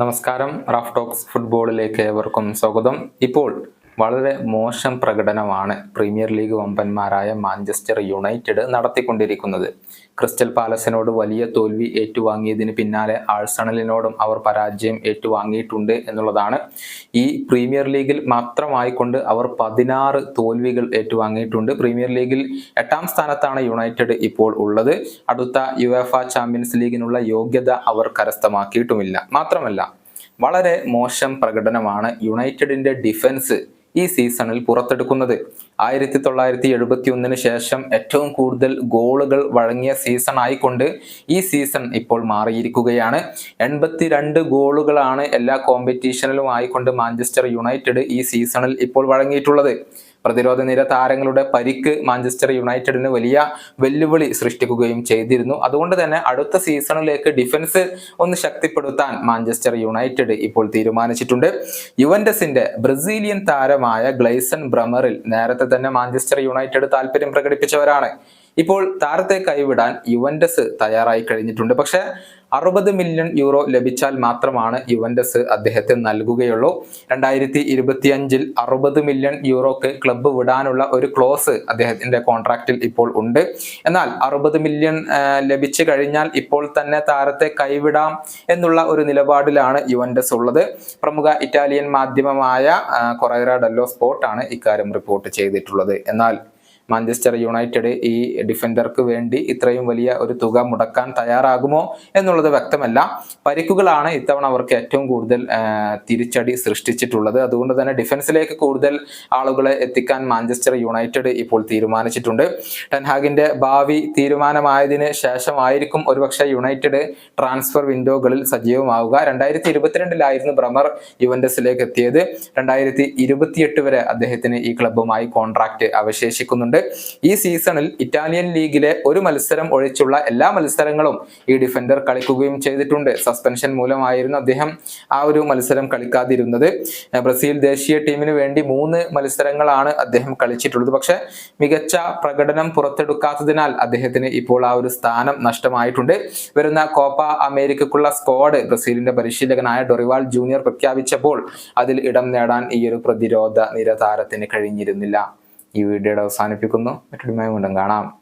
നമസ്കാരം Raf talks ഫുട്ബോളിലേക്ക് ഏവർക്കും സ്വാഗതം. ഇപ്പോൾ വളരെ മോശം പ്രകടനമാണ് പ്രീമിയർ ലീഗ് വമ്പന്മാരായ മാഞ്ചസ്റ്റർ യുണൈറ്റഡ് നടത്തിക്കൊണ്ടിരിക്കുന്നത്. ക്രിസ്റ്റൽ പാലസിനോട് വലിയ തോൽവി ഏറ്റുവാങ്ങിയതിന് പിന്നാലെ ആഴ്സണലിനോടും അവർ പരാജയം ഏറ്റുവാങ്ങിയിട്ടുണ്ട് എന്നുള്ളതാണ്. ഈ പ്രീമിയർ ലീഗിൽ മാത്രമായിക്കൊണ്ട് അവർ പതിനാറ് തോൽവികൾ ഏറ്റുവാങ്ങിയിട്ടുണ്ട്. പ്രീമിയർ ലീഗിൽ എട്ടാം സ്ഥാനത്താണ് യുണൈറ്റഡ് ഇപ്പോൾ ഉള്ളത്. അടുത്ത യുഎഫ ചാമ്പ്യൻസ് ലീഗിനുള്ള യോഗ്യത അവർ കരസ്ഥമാക്കിയിട്ടുമില്ല. മാത്രമല്ല വളരെ മോശം പ്രകടനമാണ് യുണൈറ്റഡിന്റെ ഡിഫൻസ് ഈ സീസണിൽ പുറത്തെടുക്കുന്നത്. ആയിരത്തി തൊള്ളായിരത്തി എഴുപത്തി ഒന്നിന് ശേഷം ഏറ്റവും കൂടുതൽ ഗോളുകൾ വഴങ്ങിയ സീസൺ ആയിക്കൊണ്ട് ഈ സീസൺ ഇപ്പോൾ മാറിയിരിക്കുകയാണ്. എൺപത്തിരണ്ട് ഗോളുകളാണ് എല്ലാ കോമ്പറ്റീഷനിലും ആയിക്കൊണ്ട് മാഞ്ചസ്റ്റർ യുണൈറ്റഡ് ഈ സീസണിൽ ഇപ്പോൾ വഴങ്ങിയിട്ടുള്ളത്. പ്രതിരോധ നിര താരങ്ങളുടെ പരിക്ക് മാഞ്ചസ്റ്റർ യുണൈറ്റഡിന് വലിയ വെല്ലുവിളി സൃഷ്ടിക്കുകയും ചെയ്തിരുന്നു. അതുകൊണ്ട് തന്നെ അടുത്ത സീസണിലേക്ക് ഡിഫൻസ് ഒന്ന് ശക്തിപ്പെടുത്താൻ മാഞ്ചസ്റ്റർ യുണൈറ്റഡ് ഇപ്പോൾ തീരുമാനിച്ചിട്ടുണ്ട്. യുവൻഡസിന്റെ ബ്രസീലിയൻ താരമായ ഗ്ലൈസൺ ബ്രമറിൽ നേരത്തെ തന്നെ മാഞ്ചസ്റ്റർ യുണൈറ്റഡ് താല്പര്യം പ്രകടിപ്പിച്ചവരാണ്. ഇപ്പോൾ താരത്തെ കൈവിടാൻ യുവൻഡസ് തയ്യാറായി കഴിഞ്ഞിട്ടുണ്ട്. പക്ഷേ അറുപത് മില്യൺ യൂറോ ലഭിച്ചാൽ മാത്രമാണ് യുവൻഡസ് അദ്ദേഹത്തെ നൽകുകയുള്ളൂ. രണ്ടായിരത്തി ഇരുപത്തി അഞ്ചിൽ അറുപത് മില്യൺ യൂറോക്ക് ക്ലബ്ബ് വിടാനുള്ള ഒരു ക്ലോസ് അദ്ദേഹത്തിന്റെ കോൺട്രാക്റ്റിൽ ഇപ്പോൾ ഉണ്ട്. എന്നാൽ അറുപത് മില്യൺ ലഭിച്ചു കഴിഞ്ഞാൽ ഇപ്പോൾ തന്നെ താരത്തെ കൈവിടാം എന്നുള്ള ഒരു നിലപാടിലാണ് യുവൻഡസ് ഉള്ളത്. പ്രമുഖ ഇറ്റാലിയൻ മാധ്യമമായ കൊറൈറ ഡല്ലോ സ്പോർട്ടാണ് ഇക്കാര്യം റിപ്പോർട്ട് ചെയ്തിട്ടുള്ളത്. എന്നാൽ മാഞ്ചസ്റ്റർ യുണൈറ്റഡ് ഈ ഡിഫൻഡർക്ക് വേണ്ടി ഇത്രയും വലിയ ഒരു തുക മുടക്കാൻ തയ്യാറാകുമോ എന്നുള്ളത് വ്യക്തമല്ല. പരിക്കുകളാണ് ഇത്തവണ അവർക്ക് ഏറ്റവും കൂടുതൽ തിരിച്ചടി സൃഷ്ടിച്ചിട്ടുള്ളത്. അതുകൊണ്ട് തന്നെ ഡിഫൻസിലേക്ക് കൂടുതൽ ആളുകളെ എത്തിക്കാൻ മാഞ്ചസ്റ്റർ യുണൈറ്റഡ് ഇപ്പോൾ തീരുമാനിച്ചിട്ടുണ്ട്. ടെൻഹാഗിന്റെ ഭാവി തീരുമാനമായതിന് ശേഷമായിരിക്കും ഒരുപക്ഷെ യുണൈറ്റഡ് ട്രാൻസ്ഫർ വിൻഡോകളിൽ സജീവമാവുക. രണ്ടായിരത്തി ഇരുപത്തിരണ്ടിലായിരുന്നു ബ്രമർ യുവൻഡസിലേക്ക് എത്തിയത്. രണ്ടായിരത്തി ഇരുപത്തിയെട്ട് വരെ അദ്ദേഹത്തിന് ഈ ക്ലബ്ബുമായി കോൺട്രാക്ട് അവശേഷിക്കുന്നുണ്ട്. ഈ സീസണിൽ ഇറ്റാലിയൻ ലീഗിലെ ഒരു മത്സരം ഒഴിച്ചുള്ള എല്ലാ മത്സരങ്ങളും ഈ ഡിഫൻഡർ കളിക്കുകയും ചെയ്തിട്ടുണ്ട്. സസ്പെൻഷൻ മൂലമായിരുന്നു അദ്ദേഹം ആ ഒരു മത്സരം കളിക്കാതിരുന്നത്. ബ്രസീൽ ദേശീയ ടീമിന് വേണ്ടി മൂന്ന് മത്സരങ്ങളാണ് അദ്ദേഹം കളിച്ചിട്ടുള്ളത്. പക്ഷെ മികച്ച പ്രകടനം പുറത്തെടുക്കാത്തതിനാൽ അദ്ദേഹത്തിന് ഇപ്പോൾ ആ ഒരു സ്ഥാനം നഷ്ടമായിട്ടുണ്ട്. വരുന്ന കോപ്പ അമേരിക്കക്കുള്ള സ്ക്വാഡ് ബ്രസീലിന്റെ പരിശീലകനായ ഡൊറിവാൾ ജൂനിയർ പ്രഖ്യാപിച്ചപ്പോൾ അതിൽ ഇടം നേടാൻ ഈ ഒരു പ്രതിരോധ നിര താരത്തിന് കഴിഞ്ഞിരുന്നില്ല. ഈ വീഡിയോയുടെ അവസാനിപ്പിക്കുന്നു. മറ്റൊരു വീണ്ടും കാണാം.